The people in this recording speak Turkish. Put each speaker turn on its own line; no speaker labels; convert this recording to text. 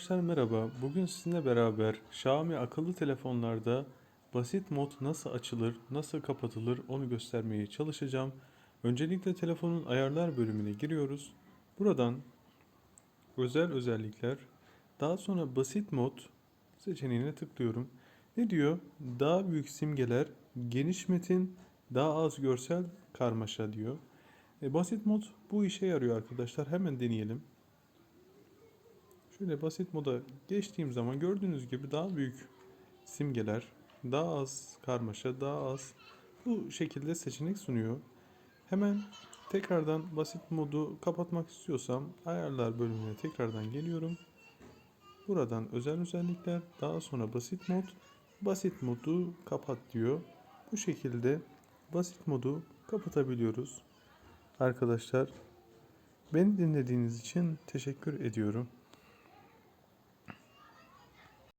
Arkadaşlar merhaba. Bugün sizinle beraber Xiaomi akıllı telefonlarda basit mod nasıl açılır, nasıl kapatılır onu göstermeye çalışacağım. Öncelikle telefonun ayarlar bölümüne giriyoruz. Buradan özel özellikler, daha sonra basit mod seçeneğine tıklıyorum. Ne diyor? Daha büyük simgeler, geniş metin, daha az görsel karmaşa diyor. E, basit mod bu işe yarıyor arkadaşlar. Hemen deneyelim. Şöyle basit moda geçtiğim zaman gördüğünüz gibi daha büyük simgeler, daha az karmaşa, daha az bu şekilde seçenek sunuyor. Hemen tekrardan basit modu kapatmak istiyorsam ayarlar bölümüne tekrardan geliyorum. Buradan özel özellikler, daha sonra basit mod, basit modu kapat diyor. Bu şekilde basit modu kapatabiliyoruz. Arkadaşlar beni dinlediğiniz için teşekkür ediyorum.